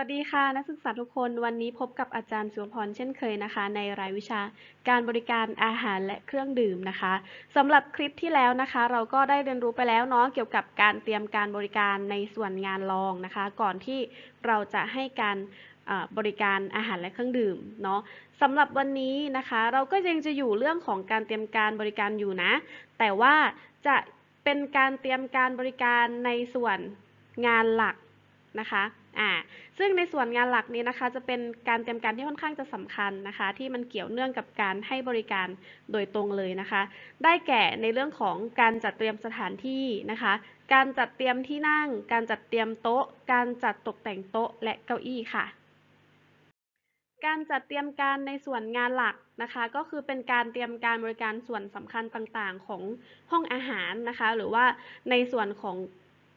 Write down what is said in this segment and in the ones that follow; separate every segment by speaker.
Speaker 1: วัสดีค่ะ นักศึกษาทุกคนวันนี้พบกับอาจารย์สุวพรเช่นเคยนะคะ ในรายวิชาการบริการอาหารและเครื่องดื่มนะคะสำหรับคลิปที่แล้วนะคะ เราก็ได้เรียนรู้ไปแล้วเนาะเกี่ยวกับการเตรียมการบริการในส่วนงานรองนะคะ ก่อนที่เราจะให้การบริการอาหารและเครื่องดื่มเนาะสำหรับวันนี้นะคะ เราก็ยังจะอยู่เรื่องของการเตรียมการบริการอยู่นะ แต่ว่าจะเป็นการเตรียมการบริการในส่วนงานหลักนะคะ อ่าซึ่งในส่วนงานหลักนี้นะคะ จะเป็นการเตรียมการที่ค่อนข้างจะสำคัญนะคะ ที่มันเกี่ยวเนื่องกับการให้บริการโดยตรงเลยนะคะ ได้แก่ในเรื่องของการจัดเตรียมสถานที่นะคะ การจัดเตรียมที่นั่ง การจัดเตรียมโต๊ะ การจัดตกแต่งโต๊ะและเก้าอี้ค่ะการจัดเตรียมการในส่วนงานหลักนะคะ ก็คือเป็นการเตรียมการบริการส่วนสำคัญต่างๆ ของห้องอาหารนะคะ หรือว่าในส่วนของ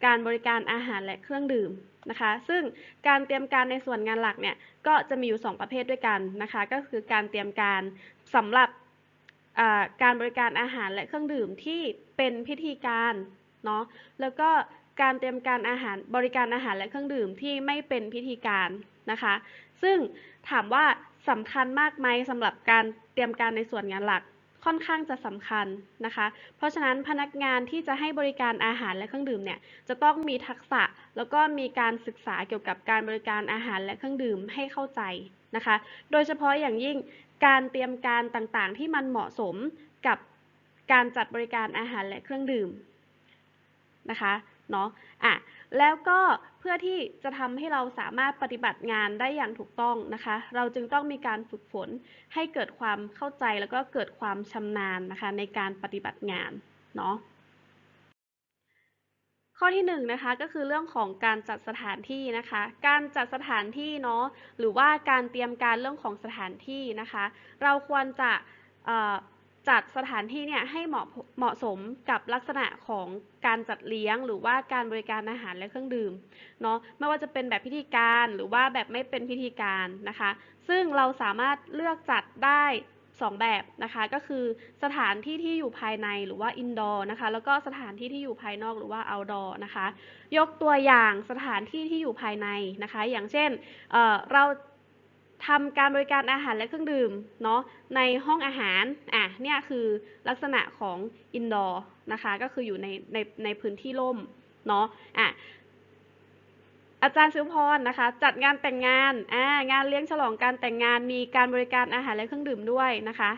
Speaker 1: การบริการอาหารและเครื่องดื่ม นะคะ ซึ่งการเตรียมการในส่วนงานหลักเนี่ยก็จะมีอยู่ 2 ประเภทด้วยกันนะคะ ก็คือการเตรียมการสำหรับการบริการอาหารและเครื่องดื่มที่เป็นพิธีการเนาะ แล้วก็การเตรียมการอาหารบริการอาหารและเครื่องดื่มที่ไม่เป็นพิธีการนะคะ ซึ่งถามว่าสำคัญมากไหมสำหรับการเตรียมการในส่วนงานหลัก ค่อนข้างจะสำคัญนะคะ เพราะฉะนั้นพนักงานที่จะให้บริการอาหารและเครื่องดื่มเนี่ยจะต้องมีทักษะแล้วก็มีการศึกษาเกี่ยวกับการบริการอาหารและเครื่องดื่มให้เข้าใจนะคะ โดยเฉพาะอย่างยิ่งการเตรียมการต่างๆ ที่มันเหมาะสมกับการจัดบริการอาหารและเครื่องดื่มนะคะ เนาะอะแล้วก็เพื่อที่จะทำให้เราสามารถปฏิบัติงานได้อย่างถูกต้องนะคะ เราจึงต้องมีการฝึกฝนให้เกิดความเข้าใจแล้วก็เกิดความชำนาญนะคะ ในการปฏิบัติงานเนาะข้อที่หนึ่งนะคะก็คือเรื่องของการจัดสถานที่นะคะ การจัดสถานที่เนาะหรือว่าการเตรียมการเรื่องของสถานที่นะคะ เราควรจะ จัดสถานที่เนี่ยให้เหมาะเหมาะสมกับลักษณะของการจัดเลี้ยง หรือว่าการบริการอาหารและเครื่องดื่มเนาะไม่ว่าจะเป็นแบบพิธีการหรือว่าแบบไม่เป็นพิธีการนะคะ ซึ่งเราสามารถเลือกจัดได้สองแบบนะคะก็คือสถานที่ที่อยู่ภายในหรือว่า indoor นะคะแล้วก็สถานที่ที่อยู่ภายนอกหรือว่า outdoor นะคะ ยกตัวอย่างสถานที่ที่อยู่ภายในนะคะ อย่างเช่นเเรา ทำการบริการอาหารและเครื่องดื่มเนาะในห้องอาหารอะเนี่ยคือลักษณะของ indoor นะคะก็คืออยู่ในในในพื้นที่ร่มเนาะอะอาจารย์ซิวพรนะคะ จัดงานแต่งงานอ่างานเลี้ยงฉลองการแต่งงานมีการบริการอาหารและเครื่องดื่มด้วยนะคะ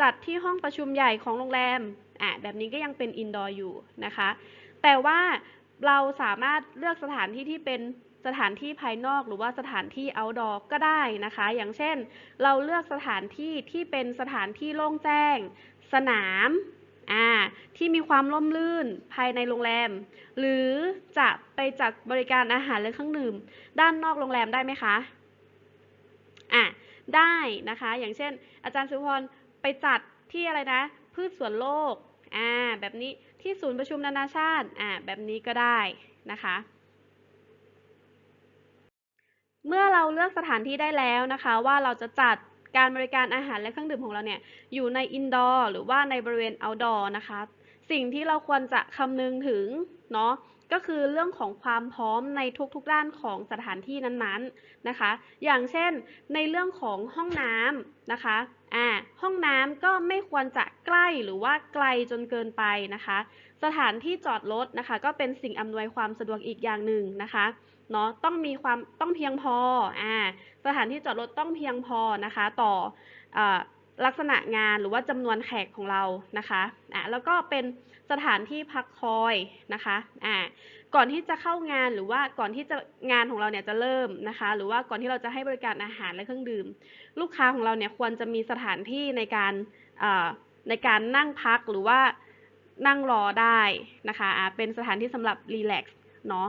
Speaker 1: จัดที่ห้องประชุมใหญ่ของโรงแรมอะแบบนี้ก็ยังเป็น indoor อยู่นะคะ แต่ว่าเราสามารถเลือกสถานที่ที่เป็น สถานที่ภายนอกหรือว่าสถานที่ outdoor ก็ได้นะคะ อย่างเช่น เราเลือกสถานที่ที่เป็นสถานที่โล่งแจ้ง สนามอ่าที่มีความร่มรื่นภายในโรงแรม หรือจะไปจัดบริการอาหารและเครื่องดื่ม ด้านนอกโรงแรมได้ไหมคะอะได้นะคะ อย่างเช่น อาจารย์สุพรไปจัดที่อะไรนะ พืชสวนโลกอ่าแบบนี้ที่ศูนย์ประชุมนานาชาติอ่าแบบนี้ก็ได้นะคะ เมื่อเราเลือกสถานที่ได้แล้วนะคะ ว่าเราจะจัดการบริการอาหารและเครื่องดื่มของเราเนี่ยอยู่ในอินดอร์หรือว่าในบริเวณเอาท์ดอร์นะคะ สิ่งที่เราควรจะคำนึงถึงเนาะก็คือเรื่องของความพร้อมในทุกๆด้านของสถานที่นั้นๆนะคะ อย่างเช่นในเรื่องของห้องน้ำนะคะอ่าห้องน้ำก็ไม่ควรจะใกล้หรือว่าไกลจนเกินไปนะคะ สถานที่จอดรถนะคะ ก็เป็นสิ่งอำนวยความสะดวกอีกอย่างหนึ่งนะคะ เนาะต้องมีความต้องเพียงพออ่าสถานที่จอดรถต้องเพียงพอนะคะ ต่ออลักษณะงานหรือว่าจำนวนแขกของเรานะคะอ่าแล้วก็เป็นสถานที่พักคอยนะคะอ่าก่อนที่จะเข้างานหรือว่าก่อนที่จะงานของเราเนี่ยจะเริ่มนะคะ หรือว่าก่อนที่เราจะให้บริการอาหารและเครื่องดื่ม ลูกค้าของเราเนี่ยควรจะมีสถานที่ในการในการนั่งพักหรือว่านั่งรอได้นะคะอ่าเป็นสถานที่สำหรับรีแลกซ์เนาะ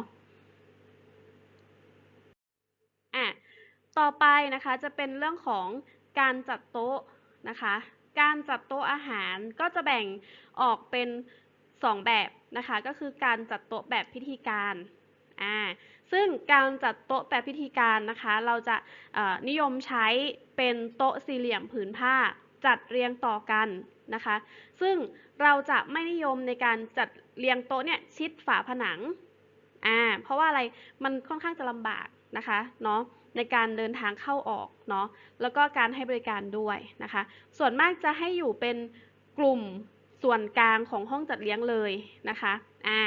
Speaker 1: อะต่อไปนะคะจะเป็นเรื่องของการจัดโต๊ะนะคะ การจัดโต๊ะอาหารก็จะแบ่งออกเป็น 2 แบบนะคะ ก็คือการจัดโต๊ะแบบพิธีการอ่าซึ่งการจัดโต๊ะแบบพิธีการนะคะ เราจะนิยมใช้เป็นโต๊ะสี่เหลี่ยมผืนผ้าจัดเรียงต่อกันนะคะ ซึ่งเราจะไม่นิยมในการจัดเรียงโต๊ะเนี่ยชิดฝาผนังอ่าเพราะว่าอะไรมันค่อนข้างจะลำบาก นะคะเนาะในการเดินทางเข้าออกเนาะแล้วก็การให้บริการด้วยนะคะ ส่วนมากจะให้อยู่เป็นกลุ่มส่วนกลางของห้องจัดเลี้ยงเลยนะคะอ่า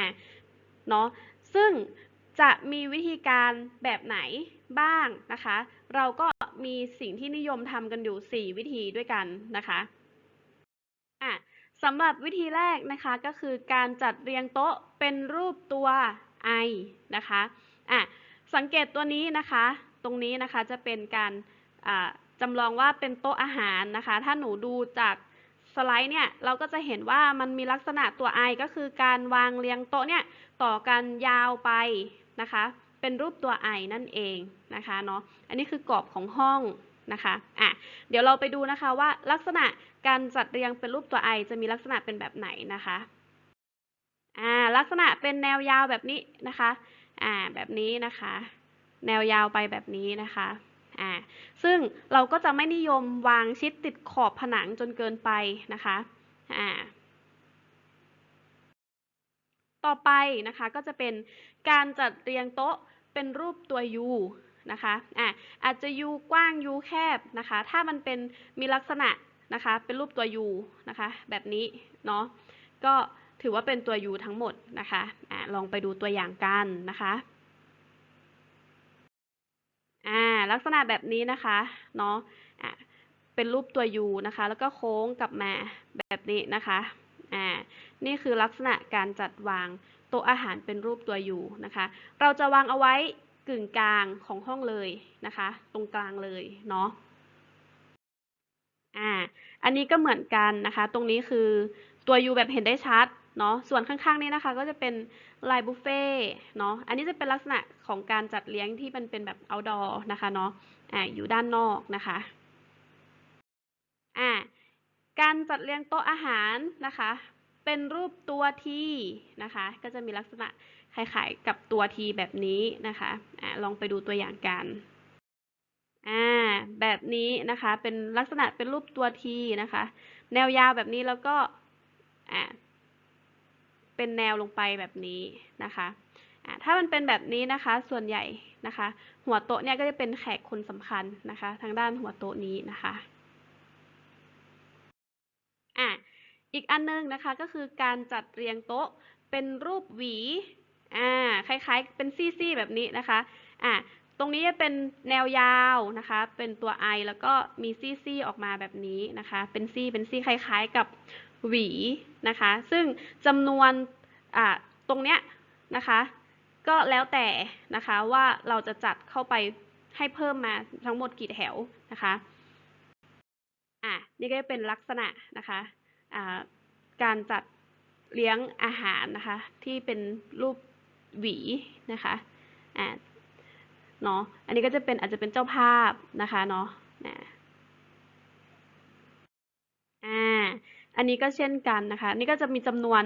Speaker 1: เนาะซึ่งจะมีวิธีการแบบไหนบ้างนะคะ เราก็มีสิ่งที่นิยมทำกันอยู่ 4 วิธีด้วยกันนะคะอะสำหรับวิธีแรกนะคะก็คือการจัดเรียงโต๊ะเป็นรูปตัว I นะคะอะ สังเกตตัวนี้นะคะ ตรงนี้นะคะจะเป็นการจำลองว่าเป็นโต๊ะอาหารนะคะ ถ้าหนูดูจากสไลด์เนี่ยเราก็จะเห็นว่ามันมีลักษณะตัว I ก็คือการวางเรียงโต๊ะเนี่ยต่อกันยาวไปนะคะ เป็นรูปตัว I นั่นเองนะคะเนาะอันนี้คือกรอบของห้องนะคะอะเดี๋ยวเราไปดูนะคะว่าลักษณะการจัดเรียงเป็นรูปตัว I จะมีลักษณะเป็นแบบไหนนะคะอ่าลักษณะเป็นแนวยาวแบบนี้นะคะ อ่าแบบนี้นะคะ แนวยาวไปแบบนี้นะคะอ่าซึ่งเราก็จะไม่นิยมวางชิดติดขอบผนังจนเกินไปนะคะอ่าต่อไปนะคะก็จะเป็นการจัดเรียงโต๊ะเป็นรูปตัว U นะคะอะอาจจะ U กว้าง U แคบนะคะ ถ้ามันเป็นมีลักษณะนะคะเป็นรูปตัว U นะคะแบบนี้เนาะก็ ถือว่าเป็นตัว U ทั้งหมดนะคะอะลองไปดูตัวอย่างกันนะคะอ่าลักษณะแบบนี้นะคะเนาะอะเป็นรูปตัว U นะคะ แล้วก็โค้งกลับมาแบบนี้นะคะอ่านี่คือลักษณะการจัดวางโต๊ะอาหารเป็นรูปตัว U นะคะ เราจะวางเอาไว้กึ่งกลางของห้องเลยนะคะ ตรงกลางเลยเนาะอ่าอันนี้ก็เหมือนกันนะคะ ตรงนี้คือตัว U แบบเห็นได้ชัด เนาะส่วนข้างๆนี้นะคะก็จะเป็นลายบุฟเฟ่เนาะอันนี้จะเป็นลักษณะของการจัดเลี้ยงที่มันเป็นแบบ outdoor นะคะเนาะอ่าอยู่ด้านนอกนะคะอ่าการจัดเรียงโต๊ะอาหารนะคะ เป็นรูปตัวทีนะคะ ก็จะมีลักษณะคล้ายๆกับตัวทีแบบนี้นะคะอ่าลองไปดูตัวอย่างกันอ่าแบบนี้นะคะเป็นลักษณะเป็นรูปตัวทีนะคะ แนวยาวแบบนี้แล้วก็อ่า เป็นแนวลงไปแบบนี้นะคะถ้ามันเป็นแบบนี้นะคะส่วนใหญ่นะคะ หัวโต๊ะเนี่ยก็จะเป็นแขกคนสำคัญนะคะ ทางด้านหัวโต๊ะนี้นะคะอ่าอีกอันนึงนะคะก็คือการจัดเรียงโต๊ะเป็นรูปหวีอ่าคล้ายๆ เป็นซี่ๆแบบนี้นะคะอ่าตรงนี้จะเป็นแนวยาวนะคะ เป็นตัว I แล้วก็มีซี่ๆออกมาแบบนี้นะคะ เป็นซี่เป็นซี่คล้าย ๆ กับ หวีนะคะ ซึ่งจำนวนตรงเนี้ยนะคะ ก็แล้วแต่นะคะว่าเราจะจัดเข้าไปให้เพิ่มมาทั้งหมดกี่แถวนะคะอะนี่ก็จะเป็นลักษณะนะคะอ่าการจัดเลี้ยงอาหารนะคะที่เป็นรูปหวีนะคะอ่าเนาะอันนี้ก็จะเป็นอาจจะเป็นเจ้าภาพนะคะเนาะอ่า นนี้ก็เช่นกันนะคะนี่ก็จะมีจำนวน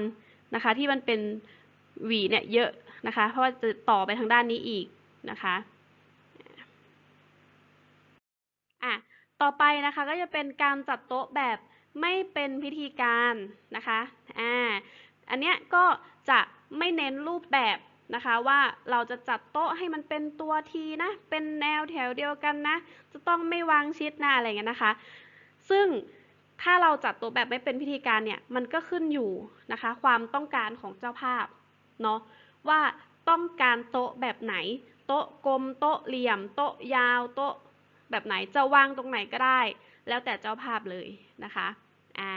Speaker 1: นะคะที่มันเป็นหวีเนี่ยเยอะนะคะ เพราะว่าจะต่อไปทางด้านนี้อีกนะคะอะต่อไปนะคะก็จะเป็นการจัดโต๊ะแบบไม่เป็นพิธีการนะคะอ่าอันเนี้ยก็จะไม่เน้นรูปแบบนะคะว่าเราจะจัดโต๊ะให้มันเป็นตัวทีนะเป็นแนวแถวเดียวกันนะ จะต้องไม่วางชิดหนะอะไรเงี้ยนะคะ ซึ่ง ถ้าเราจัดโต๊ะแบบไม่เป็นพิธีการเนี่ยมันก็ขึ้นอยู่นะคะ ความต้องการของเจ้าภาพเนาะว่าต้องการโต๊ะแบบไหน โต๊ะกลมโต๊ะเหลี่ยม โต๊ะยาว โต๊ะแบบไหนจะวางตรงไหนก็ได้ แล้วแต่เจ้าภาพเลยนะคะอ่า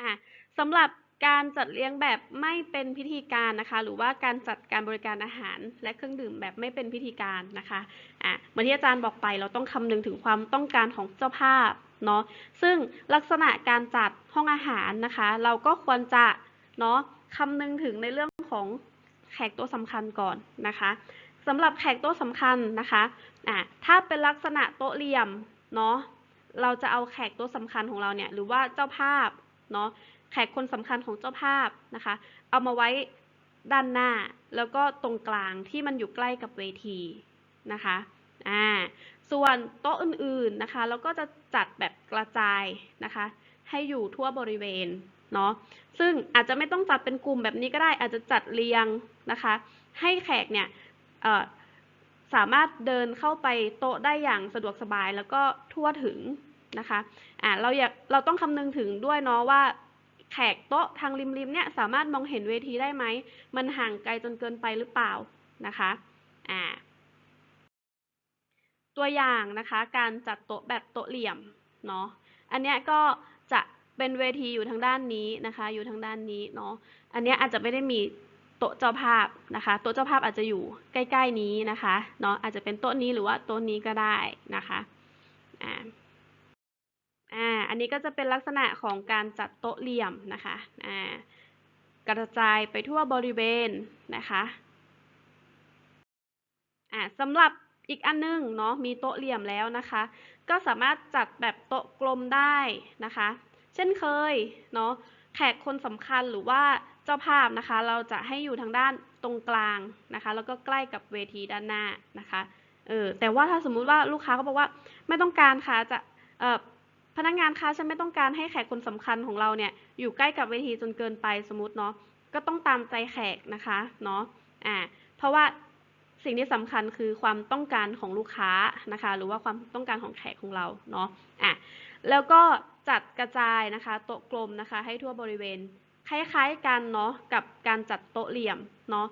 Speaker 1: อ่าสำหรับการจัดเลี้ยงแบบไม่เป็นพิธีการนะคะ หรือว่าการจัดการบริการอาหาร และเครื่องดื่มแบบไม่เป็นพิธีการนะคะอ่าเหมือนที่อาจารย์บอกไปเราต้องคำนึงถึงความต้องการของเจ้าภาพ เนาะซึ่งลักษณะการจัดห้องอาหารนะคะ เราก็ควรจะเนาะคำนึงถึงในเรื่องของแขกโต๊ะสำคัญก่อนนะคะสำหรับแขกโต๊ะสำคัญนะคะอะถ้าเป็นลักษณะโต๊ะเหลี่ยมเนาะเราจะเอาแขกโต๊ะสำคัญของเราเนี่ยหรือว่าเจ้าภาพเนาะแขกคนสำคัญของเจ้าภาพนะคะ เอามาไว้ด้านหน้าแล้วก็ตรงกลางที่มันอยู่ใกล้กับเวทีนะคะอ่า ส่วนโต๊ะอื่นๆนะคะเราก็จะจัดแบบกระจายนะคะ ให้อยู่ทั่วบริเวณเนาะซึ่งอาจจะไม่ต้องจัดเป็นกลุ่มแบบนี้ก็ได้อาจจะจัดเรียงนะคะ ให้แขกเนี่ยสามารถเดินเข้าไปโต๊ะได้อย่างสะดวกสบายแล้วก็ทั่วถึงนะคะอ่าเราอยากเราต้องคำนึงถึงด้วยเนาะว่าแขกโต๊ะทางริมๆเนี่ยสามารถมองเห็นเวทีได้ไหม มันห่างไกลจนเกินไปหรือเปล่านะคะอ่า ตัวอย่างนะคะการจัดโต๊ะแบบโต๊ะเหลี่ยมเนาะอันเนี้ยก็จะเป็นเวทีอยู่ทางด้านนี้นะคะ อยู่ทางด้านนี้เนาะอันเนี้ยอาจจะไม่ได้มีโต๊ะเจ้าภาพนะคะโต๊ะเจ้าภาพอาจจะอยู่ใกล้ ๆนี้นะคะเนาะอาจจะเป็นโต๊ะนี้หรือว่าโต๊ะนี้ก็ได้นะคะอ่าอ่าอันนี้ก็จะเป็นลักษณะของการจัดโต๊ะเหลี่ยมนะคะอ่ากระจายไปทั่วบริเวณนะคะอ่าสำหรับ อีกอันนึงเนาะมีโต๊ะเหลี่ยมแล้วนะคะ ก็สามารถจัดแบบโต๊ะกลมได้นะคะ เช่นเคยเนาะแขกคนสำคัญหรือว่าเจ้าภาพนะคะ เราจะให้อยู่ทางด้านตรงกลางนะคะ แล้วก็ใกล้กับเวทีด้านหน้านะคะเออแต่ว่าถ้าสมมุติว่าลูกค้าก็บอกว่าไม่ต้องการค่ะจะเออพนักงานคะฉันไม่ต้องการให้แขกคนสำคัญของเราเนี่ยอยู่ใกล้กับเวทีจนเกินไปสมมติเนาะก็ต้องตามใจแขกนะคะเนาะอ่าเพราะว่า สิ่งที่สำคัญคือความต้องการของลูกค้านะคะ หรือว่าความต้องการของแขกของเราเนาะอะแล้วก็จัดกระจายนะคะโต๊ะกลมนะคะ ให้ทั่วบริเวณ คล้ายๆกันเนาะกับการจัดโต๊ะเหลี่ยมเนาะ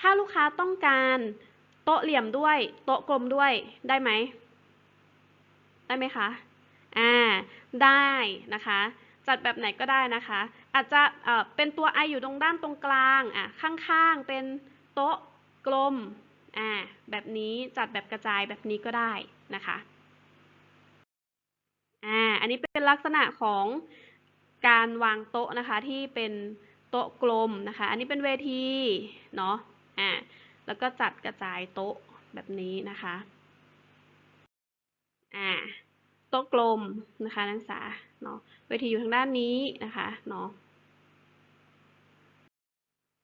Speaker 1: ถ้าลูกค้าต้องการโต๊ะเหลี่ยมด้วยโต๊ะกลมด้วยได้ไหมได้ไหมคะอ่าได้นะคะจัดแบบไหนก็ได้นะคะ อาจจะเอ่อเป็นตัว i อยู่ตรงด้านตรงกลางอะข้างๆ เป็นโต๊ะกลม อ่าแบบนี้จัดแบบกระจายแบบนี้ก็ได้นะคะอ่าอันนี้เป็นลักษณะของการวางโต๊ะนะคะที่เป็นโต๊ะกลมนะคะ อันนี้เป็นเวทีเนาะอ่าแล้วก็จัดกระจายโต๊ะแบบนี้นะคะอ่าโต๊ะกลมนะคะนักศึกษาเนาะเวทีอยู่ทางด้านนี้นะคะเนาะ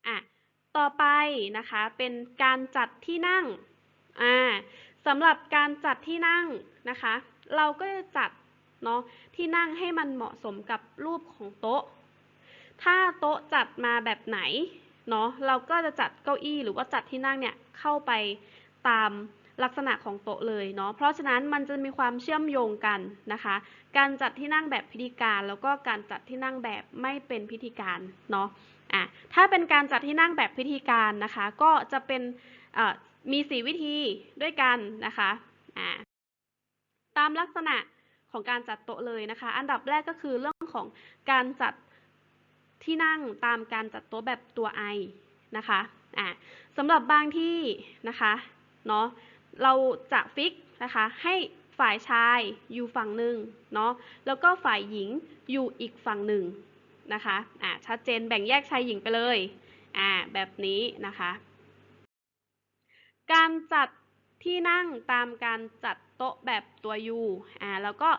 Speaker 1: อะ ต่อไปนะคะเป็นการจัดที่นั่งอ่าสำหรับการจัดที่นั่งนะคะ เราก็จะจัดเนาะที่นั่งให้มันเหมาะสมกับรูปของโต๊ะ ถ้าโต๊ะจัดมาแบบไหนเนาะเราก็จะจัดเก้าอี้หรือว่าจัดที่นั่งเนี่ยเข้าไปตามลักษณะของโต๊ะเลยเนาะ เพราะฉะนั้นมันจะมีความเชื่อมโยงกันนะคะ การจัดที่นั่งแบบพิธีการ แล้วก็การจัดที่นั่งแบบไม่เป็นพิธีการเนาะ อะถ้าเป็นการจัดที่นั่งแบบพิธีการนะคะ ก็จะเป็นมีสีวิธีด้วยกันนะคะอ่าตามลักษณะของการจัดโต๊ะเลยนะคะ อันดับแรกก็คือเรื่องของการจัดที่นั่งตามการจัดโต๊ะแบบตัว I นะคะอ่าสำหรับบางที่นะคะเนาะเราจะฟิกนะคะให้ฝ่ายชายอยู่ฝั่งหนึ่งเนาะแล้วก็ฝ่ายหญิงอยู่อีกฝั่งหนึ่ง นะคะอ่าชัดเจนแบ่งแยกชายหญิงไปเลยอ่าแบบนี้นะคะ การจัดที่นั่งตามการจัดโต๊ะแบบตัว U อ่าแล้วก็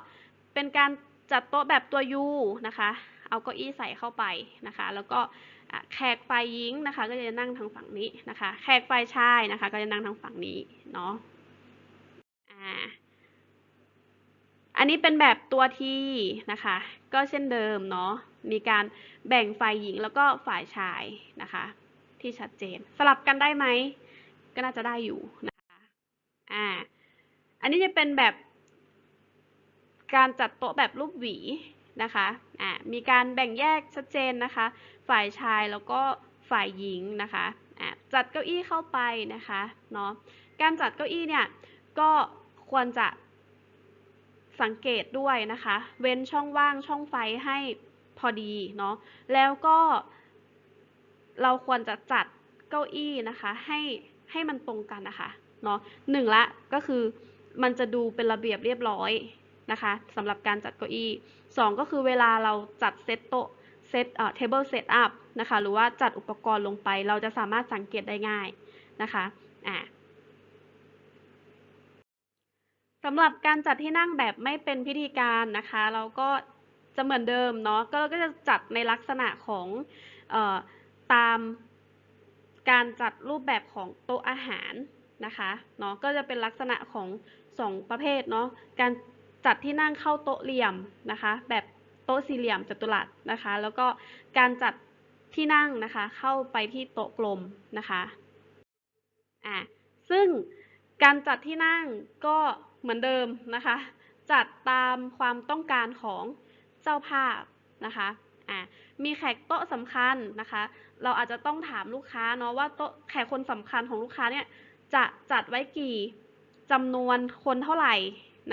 Speaker 1: เป็นการจัดโต๊ะแบบตัว U นะคะ เอาเก้าอี้ใส่เข้าไปนะคะ แล้วก็แขกฝ่ายหญิงนะคะ ก็จะนั่งทางฝั่งนี้นะคะ แขกฝ่ายชายนะคะ ก็จะนั่งทางฝั่งนี้เนาะอ่าอันนี้เป็นแบบตัวทีนะคะ ก็เช่นเดิมเนาะ มีการแบ่งฝ่ายหญิงแล้วก็ฝ่ายชายนะคะ ที่ชัดเจน สลับกันได้ไหม ก็น่าจะได้อยู่นะคะอ่าอันนี้จะเป็นแบบการจัดโต๊ะแบบรูปหวีนะคะอ่ามีการแบ่งแยกชัดเจนนะคะ ฝ่ายชายแล้วก็ฝ่ายหญิงนะคะอ่าจัดเก้าอี้เข้าไปนะคะเนาะการจัดเก้าอี้เนี่ยก็ควรจะสังเกตด้วยนะคะ เว้นช่องว่างช่องไฟให้ พอดีเนาะแล้วก็ เราควรจะจัดเก้าอี้นะคะให้ให้มันตรงกันนะคะเนาะหนึ่งละก็คือมันจะดูเป็นระเบียบเรียบร้อยนะคะสำหรับการจัดเก้าอี้2ก็คือเวลาเราจัดเซตโต๊ะเซตเอ่อ table set up นะคะ หรือว่าจัดอุปกรณ์ลงไป เราจะสามารถสังเกตได้ง่ายนะคะอ่าสำหรับการจัดที่นั่งแบบไม่เป็นพิธีการนะคะ เราก็ จะเหมือนเดิมเนาะก็ก็จะจัดในลักษณะของออตามการจัดรูปแบบของโต๊ะอาหารนะคะเนาะก็จะเป็นลักษณะของ 2 ประเภทเนาะการจัดที่นั่งเข้าโต๊ะเหลี่ยมนะคะแบบโต๊ะสี่เหลี่ยมจัตุรัสนะคะ แล้วก็การจัดที่นั่งนะคะเข้าไปที่โต๊ะกลมนะคะอะซึ่งการจัดที่นั่งก็เหมือนเดิมนะคะ จัดตามความต้องการของ เจ้าภาพนะคะอะมีแขกโต๊ะสำคัญนะคะ เราอาจจะต้องถามลูกค้าเนาะว่าโต๊ะแขกคนสำคัญของลูกค้าเนี่ยจะจัดไว้กี่จำนวนคนเท่าไหร่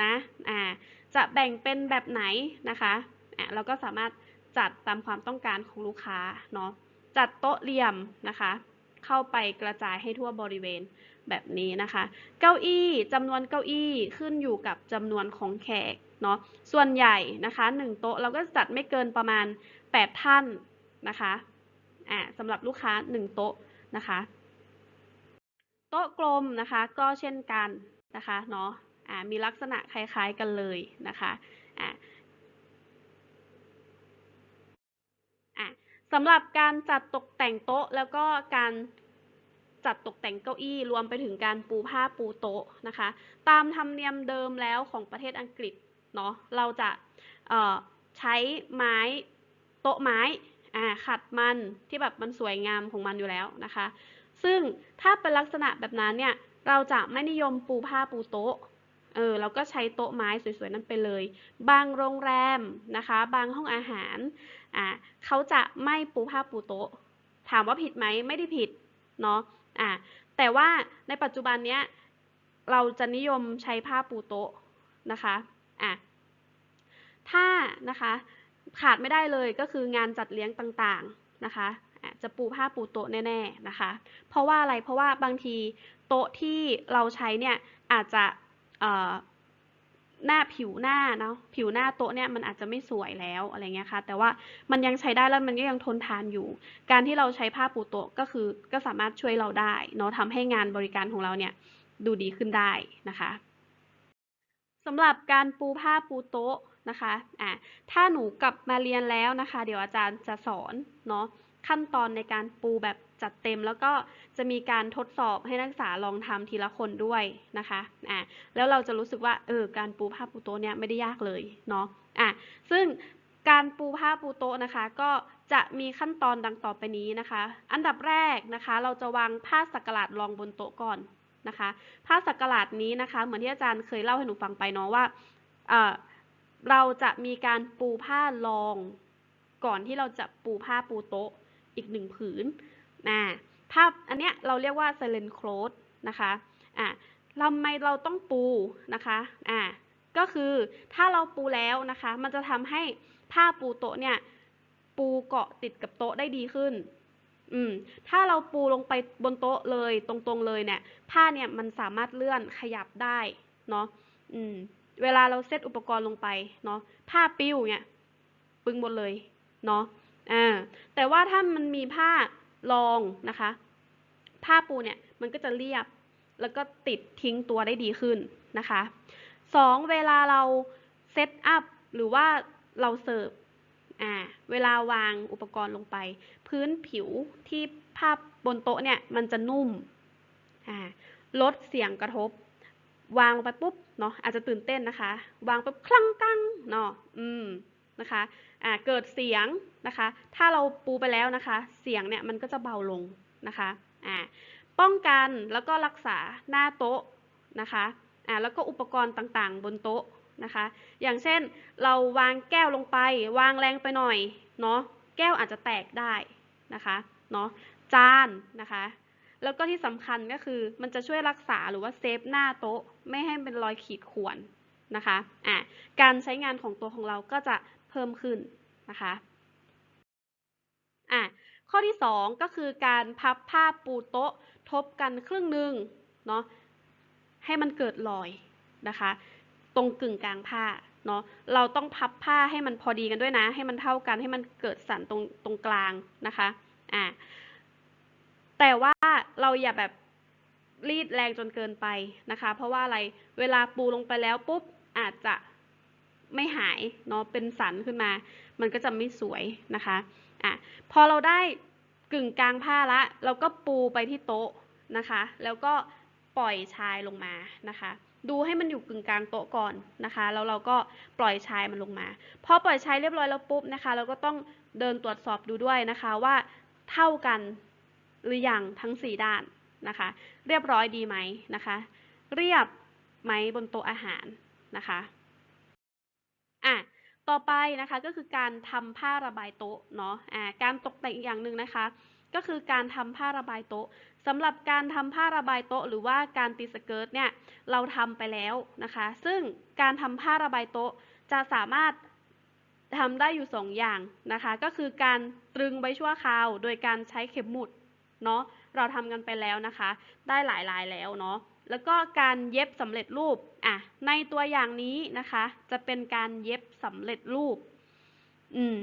Speaker 1: นะอ่าจะแบ่งเป็นแบบไหนนะคะอะเราก็สามารถจัดตามความต้องการของลูกค้าเนาะจัดโต๊ะเหลี่ยมนะคะ เข้าไปกระจายให้ทั่วบริเวณแบบนี้นะคะ เก้าอี้จำนวนเก้าอี้ขึ้นอยู่กับจำนวนของแขก เนาะส่วนใหญ่นะคะหนึ่งโต๊ะเราก็จัดไม่เกินประมาณ 8 ท่านนะคะอ่าสำหรับลูกค้า 1 โต๊ะนะคะโต๊ะกลมนะคะก็เช่นกันนะคะเนาะอ่ามีลักษณะคล้ายๆกันเลยนะคะอ่าอะสำหรับการจัดตกแต่งโต๊ะแล้วก็การจัดตกแต่งเก้าอี้รวมไปถึงการปูผ้าปูโต๊ะนะคะ ตามธรรมเนียมเดิมแล้วของประเทศอังกฤษ เนาะเราจะใช้ไม้โต๊ะไม้ขัดมันที่แบบมันสวยงามของมันอยู่แล้วนะคะ ซึ่งถ้าเป็นลักษณะแบบนั้นเนี่ยเราจะไม่นิยมปูผ้าปูโต๊ะเออเราก็ใช้โต๊ะไม้สวยๆ นั้นไปเลย บางโรงแรมนะคะ บางห้องอาหารอ่าเขาจะไม่ปูผ้าปูโต๊ะ ถามว่าผิดไหมไม่ได้ผิดเนาะอ่าแต่ว่าในปัจจุบันเนี้ยเราจะนิยมใช้ผ้าปูโต๊ะนะคะอะ ถ้านะคะขาดไม่ได้เลยก็คืองานจัดเลี้ยงต่างๆนะคะจะปูผ้าปูโต๊ะแน่ๆนะคะ เพราะว่าอะไรเพราะว่าบางทีโต๊ะที่เราใช้เนี่ยอาจจะหน้าผิวหน้าเนาะผิวหน้าโต๊ะเนี่ยมันอาจจะไม่สวยแล้วอะไรเงี้ยค่ะ แต่ว่ามันยังใช้ได้แล้วมันก็ยังทนทานอยู่ การที่เราใช้ผ้าปูโต๊ะก็คือก็สามารถช่วยเราได้เนาะทำให้งานบริการของเราเนี่ยดูดีขึ้นได้นะคะสำหรับการปูผ้าปูโต๊ะ นะคะอะถ้าหนูกลับมาเรียนแล้วนะคะ เดี๋ยวอาจารย์จะสอนเนาะขั้นตอนในการปูแบบจัดเต็ม แล้วก็จะมีการทดสอบให้นักศึกษาลองทำทีละคนด้วยนะคะอะแล้วเราจะรู้สึกว่าเออการปูผ้าปูโต๊ะเนี่ยไม่ได้ยากเลยเนาะอะซึ่งการปูผ้าปูโต๊ะนะคะ ก็จะมีขั้นตอนดังต่อไปนี้นะคะ อันดับแรกนะคะ เราจะวางผ้าสักหลาดรองบนโต๊ะก่อนนะคะ ผ้าสักหลาดนี้นะคะ เหมือนที่อาจารย์เคยเล่าให้หนูฟังไปเนาะว่า เราจะมีการปูผ้ารอง ก่อนที่เราจะปูผ้าปูโต๊ะอีกหนึ่งผืนนะภาอันเนี้ยเราเรียกว่า silent cloth นะคะอะทำไมเราต้องปูนะคะอะก็คือถ้าเราปูแล้วนะคะ มันจะทำให้ผ้าปูโต๊ะเนี่ยปูเกาะติดกับโต๊ะได้ดีขึ้น อืม ถ้าเราปูลงไปบนโต๊ะเลยตรงๆเลยเนี่ย ผ้าเนี่ยมันสามารถเลื่อนขยับได้เนาะ อืม เวลาเราเซตอุปกรณ์ลงไปเนาะผ้าปิ้วเนี่ยปึงหมดเลยเนาะอ่าแต่ว่าถ้ามันมีผ้ารองนะคะ ผ้าปูเนี่ยมันก็จะเรียบ แล้วก็ติดทิ้งตัวได้ดีขึ้นนะคะสองเวลาเราเซตอัพหรือว่าเราเสิร์ฟอ่าเวลาวางอุปกรณ์ลงไป พื้นผิวที่ภาพบนโต๊ะเนี่ยมันจะนุ่มอ่าลดเสียงกระทบ วางลงไปปุ๊บเนาะอาจจะตื่นเต้นนะคะ วางปุ๊บคลั่งกังเนาะอืมนะคะอ่าเกิดเสียงนะคะ ถ้าเราปูไปแล้วนะคะ เสียงเนี่ยมันก็จะเบาลงนะคะอ่าป้องกันแล้วก็รักษาหน้าโต๊ะนะคะอ่าแล้วก็อุปกรณ์ต่างๆ บนโต๊ะนะคะ อย่างเช่นเราวางแก้วลงไป วางแรงไปหน่อยเนาะแก้วอาจจะแตกได้นะคะเนาะจานนะคะ แล้วก็ที่สำคัญก็คือมันจะช่วยรักษาหรือว่าเซฟหน้าโต๊ะ ไม่ให้เป็นรอยขีดข่วนนะคะอะการใช้งานของตัวของเราก็จะเพิ่มขึ้นนะคะอะข้อที่ 2 ก็คือการพับผ้าปูโต๊ะทบกันครึ่งหนึ่งเนาะให้มันเกิดรอยนะคะ ตรงกึ่งกลางผ้าเนาะเราต้องพับผ้าให้มันพอดีกันด้วยนะ ให้มันเท่ากันให้มันเกิดสันตรงตรงกลางนะคะอะแต่ว่าเราอย่าแบบ รีดแรงจนเกินไปนะคะ เพราะว่าอะไรเวลาปูลงไปแล้วปุ๊บอาจจะไม่หายเนาะเป็นสันขึ้นมา มันก็จะไม่สวยนะคะอะพอเราได้กึ่งกลางผ้าละ เราก็ปูไปที่โต๊ะนะคะ แล้วก็ปล่อยชายลงมานะคะ ดูให้มันอยู่กึ่งกลางโต๊ะก่อนนะคะ แล้วเราก็ปล่อยชายมันลงมาพอปล่อยชายเรียบร้อยแล้วปุ๊บนะคะ เราก็ต้องเดินตรวจสอบดูด้วยนะคะว่าเท่ากันหรือยังทั้ง 4 ด้าน นะคะ เรียบร้อยดีไหมนะคะ เรียบไหมบนโต๊ะอาหารนะคะอะต่อไปนะคะก็คือการทำผ้าระบายโต๊ะเนาะอ่าการตกแต่งอีกอย่างหนึ่งนะคะ ก็คือการทำผ้าระบายโต๊ะสำหรับการทำผ้าระบายโต๊ะ หรือว่าการตีสเกิร์ตเนี่ยเราทำไปแล้วนะคะ ซึ่งการทำผ้าระบายโต๊ะจะสามารถทำได้อยู่ 2 อย่างนะคะ ก็คือการตรึงไว้ชั่วคราว โดยการใช้เข็มหมุดเนาะ เราทำกันไปแล้วนะคะ ได้หลายลายแล้วเนาะแล้วก็การเย็บสำเร็จรูปอะในตัวอย่างนี้นะคะ จะเป็นการเย็บสำเร็จรูปอืม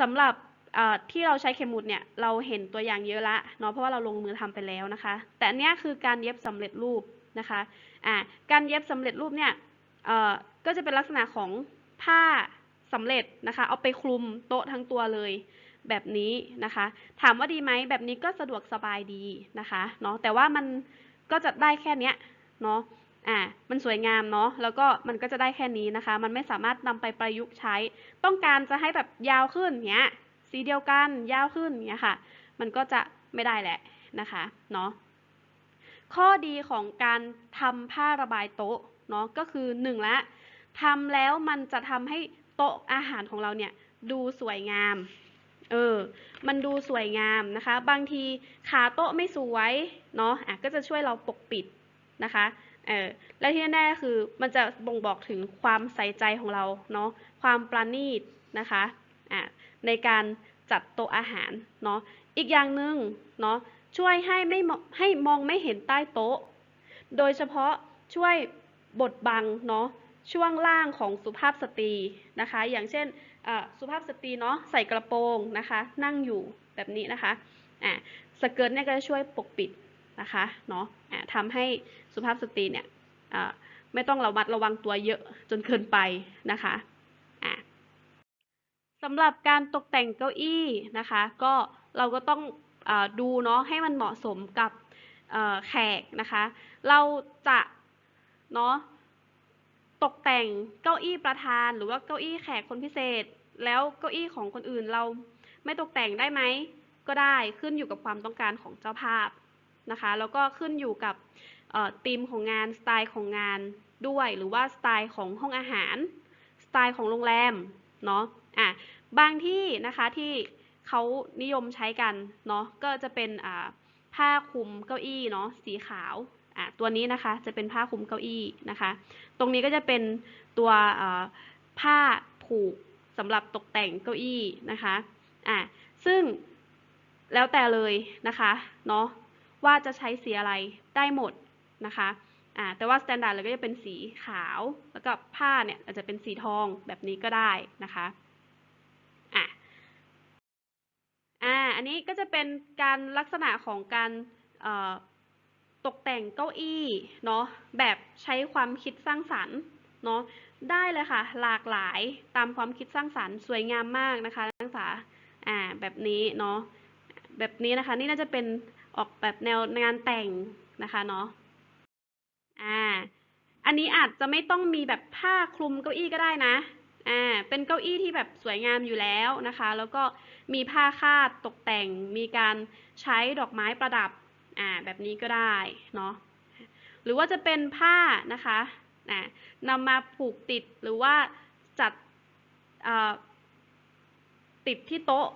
Speaker 1: สำหรับอ่อที่เราใช้เข็มหมุดเนี่ยเราเห็นตัวอย่างเยอะละเนาะเพราะว่าเราลงมือทำไปแล้วนะคะ แต่อันเนี้ยคือการเย็บสำเร็จรูปนะคะอ่าการเย็บสำเร็จรูปเนี่ยเอ่อก็จะเป็นลักษณะของผ้าสำเร็จนะคะ เอาไปคลุมโต๊ะทั้งตัวเลย แบบนี้นะคะ ถามว่าดีไหมแบบนี้ก็สะดวกสบายดีนะคะเนาะแต่ว่ามันก็จะได้แค่เนี้ยเนาะอ่ามันสวยงามเนาะแล้วก็มันก็จะได้แค่นี้นะคะ มันไม่สามารถนำไปประยุกต์ใช้ ต้องการจะให้แบบยาวขึ้นเนี้ยสีเดียวกันยาวขึ้นเนี้ยค่ะ มันก็จะไม่ได้แหละนะคะเนาะข้อดีของการทำผ้าระบายโต๊ะเนาะก็คือหนึ่งละทำแล้วมันจะทำให้โต๊ะอาหารของเราเนี่ยดูสวยงาม เออ มันดูสวยงามนะคะ บางทีขาโต๊ะไม่สวยเนาะอะก็จะช่วยเราปกปิดนะคะ เออ และที่แน่ๆคือมันจะบ่งบอกถึงความใส่ใจของเราเนาะ ความประณีตนะคะ อะ ในการจัดโต๊ะอาหารเนาะ อีกอย่างหนึ่งเนาะ ช่วยให้ไม่ให้มองไม่เห็นใต้โต๊ะ โดยเฉพาะช่วยบดบังเนาะ ช่วงล่างของสุภาพสตรีนะคะ อย่างเช่นสุภาพสตรีเนาะใส่กระโปรงนะคะ นั่งอยู่แบบนี้นะคะอ่าสเกิร์ตเนี่ยก็จะช่วยปกปิดนะคะเนาะอ่าทำให้สุภาพสตรีเนี่ยไม่ต้องระมัดระวังตัวเยอะจนเกินไปนะคะอ่าสำหรับการตกแต่งเก้าอี้นะคะ ก็เราก็ต้องอดูเนาะให้มันเหมาะสมกับแขกนะคะ เราจะเนาะ ตกแต่งเก้าอี้ประธาน หรือว่าเก้าอี้แขกคนพิเศษ แล้วเก้าอี้ของคนอื่นเราไม่ตกแต่งได้ไหมก็ได้ขึ้นอยู่กับความต้องการของเจ้าภาพนะคะ แล้วก็ขึ้นอยู่กับธีมของงานสไตล์ของงานด้วยหรือว่าสไตล์ของห้องอาหารสไตล์ของโรงแรมเนาะอะบางที่นะคะที่เขานิยมใช้กันเนาะก็จะเป็นผ้าคลุมเก้าอี้เนาะสีขาว อะตัวนี้นะคะจะเป็นผ้าคลุมเก้าอี้นะคะ ตรงนี้ก็จะเป็นตัวผ้าผูกสำหรับตกแต่งเก้าอี้นะคะอะซึ่งแล้วแต่เลยนะคะเนาะว่าจะใช้สีอะไรได้หมดนะคะอ่าแต่ว่าสแตนดาร์ดเลยก็จะเป็นสีขาว แล้วก็ผ้าเนี่ยอาจจะเป็นสีทองแบบนี้ก็ได้นะคะอะอ่าอันนี้ก็จะเป็นการลักษณะของการ ตกแต่งเก้าอี้เนาะแบบใช้ความคิดสร้างสรรค์เนาะได้เลยค่ะ หลากหลายตามความคิดสร้างสรรค์สวยงามมากนะคะนักศึกษาอ่าแบบนี้เนาะแบบนี้นะคะนี่น่าจะเป็นออกแบบแนวงานแต่งนะคะเนาะอ่าอันนี้อาจจะไม่ต้องมีแบบผ้าคลุมเก้าอี้ก็ได้นะอ่าเป็นเก้าอี้ที่แบบสวยงามอยู่แล้วนะคะ แล้วก็มีผ้าคาดตกแต่งมีการใช้ดอกไม้ประดับ อ่าแบบนี้ก็ได้เนาะหรือว่าจะเป็นผ้านะคะอ่านำมาผูกติดหรือว่าจัดติดที่โต๊ะ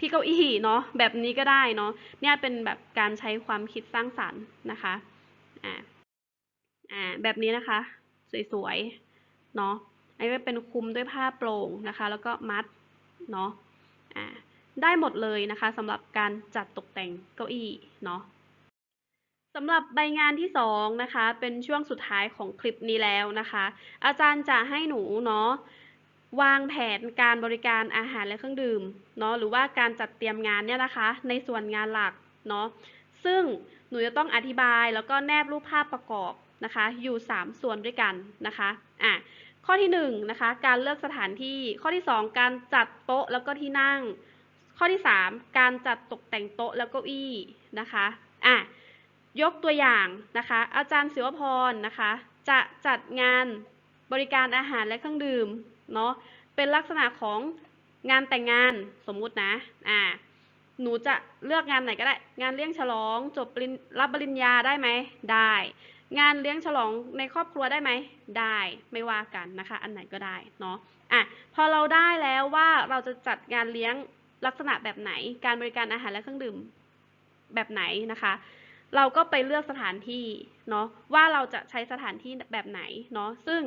Speaker 1: ที่เก้าอี้เนาะแบบนี้ก็ได้เนาะเนี่ยเป็นแบบการใช้ความคิดสร้างสรรค์นะคะอ่าอ่าแบบนี้นะคะ สวยๆเนาะอันนี้เป็นคุมด้วยผ้าโปร่งนะคะ แล้วก็มัดเนาะอ่าได้หมดเลยนะคะสำหรับการจัดตกแต่งเก้าอี้เนาะ สำหรับใบงานที่สองนะคะ เป็นช่วงสุดท้ายของคลิปนี้แล้วนะคะ อาจารย์จะให้หนูเนาะวางแผนการบริการอาหารและเครื่องดื่มเนาะหรือว่าการจัดเตรียมงานเนี่ยนะคะ ในส่วนงานหลักเนาะซึ่งหนูจะต้องอธิบายแล้วก็แนบรูปภาพประกอบนะคะ อยู่ 3 ส่วนด้วยกันนะคะอะข้อที่1นนะคะการเลือกสถานที่ข้อที่ 2 การจัดโต๊ะแล้วก็ที่นั่ง ข้อที่ 3 การจัดตกแต่งโต๊ะแล้วก็อี้นะคะอะ ยกตัวอย่างนะคะ อาจารย์ศิวพรนะคะ จะจัดงานบริการอาหารและเครื่องดื่มเนาะเป็นลักษณะของงานแต่งงานสมมุตินะอ่าหนูจะเลือกงานไหนก็ได้ งานเลี้ยงฉลอง จบปริรับปริญญาได้ไหมได้ งานเลี้ยงฉลองในครอบครัวได้ไหมได้ไม่ว่ากันนะคะ อันไหนก็ได้เนาะอะพอเราได้แล้วว่าเราจะจัดงานเลี้ยงลักษณะแบบไหน การบริการอาหารและเครื่องดื่มแบบไหนนะคะ เราก็ไปเลือกสถานที่เนาะว่าเราจะใช้สถานที่แบบไหนเนาะซึ่ง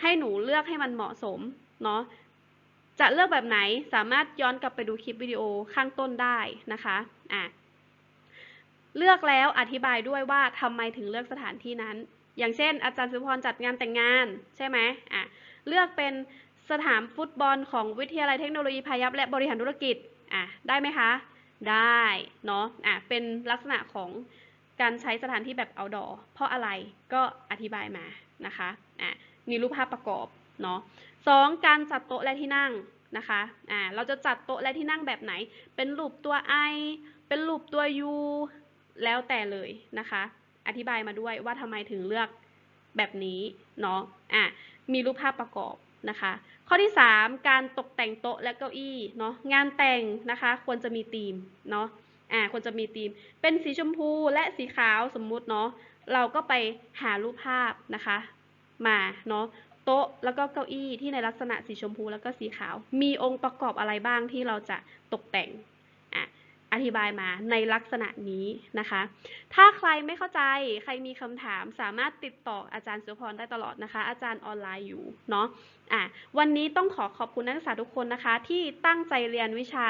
Speaker 1: ให้หนูเลือกให้มันเหมาะสมเนาะจะเลือกแบบไหนสามารถย้อนกลับไปดูคลิปวิดีโอข้างต้นได้นะคะอะเลือกแล้วอธิบายด้วยว่าทำไมถึงเลือกสถานที่นั้น อย่างเช่น อาจารย์สุพรจัดงานแต่งงานใช่ไหมอะเลือกเป็นสนามฟุตบอลของวิทยาลัยเทคโนโลยีพายัพและบริหารธุรกิจอะได้ไหมคะ ได้เนาะอะเป็นลักษณะของ การใช้สถานที่แบบ outdoor เพราะอะไรก็อธิบายมานะคะอะมีรูปภาพประกอบเนาะสองการจัดโต๊ะและที่นั่งนะคะอ่าเราจะจัดโต๊ะและที่นั่งแบบไหน เป็นรูปตัว I เป็นรูปตัว U แล้วแต่เลยนะคะ อธิบายมาด้วยว่าทำไมถึงเลือกแบบนี้เนาะอะมีรูปภาพประกอบนะคะ ข้อที่ 3 การตกแต่งโต๊ะและเก้าอี้เนาะงานแต่งนะคะ ควรจะมีธีมเนาะ อ่าควรจะมีธีม เป็นสีชมพูและสีขาวสมมุติเนาะ เราก็ไปหารูปภาพนะคะ มาเนาะโต๊ะแล้วก็เก้าอี้ที่ในลักษณะสีชมพูแล้วก็สีขาว มีองค์ประกอบอะไรบ้างที่เราจะตกแต่งอะอธิบายมาในลักษณะนี้นะคะ ถ้าใครไม่เข้าใจใครมีคำถามสามารถติดต่ออาจารย์สุพรได้ตลอดนะคะ อาจารย์ออนไลน์อยู่เนาะอะวันนี้ต้องขอขอบคุณนักศึกษาทุกคนนะคะ ที่ตั้งใจเรียนวิชา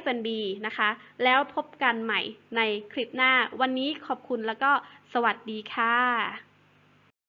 Speaker 1: F&B นะคะ แล้วพบกันใหม่ในคลิปหน้า วันนี้ขอบคุณแล้วก็สวัสดีค่ะ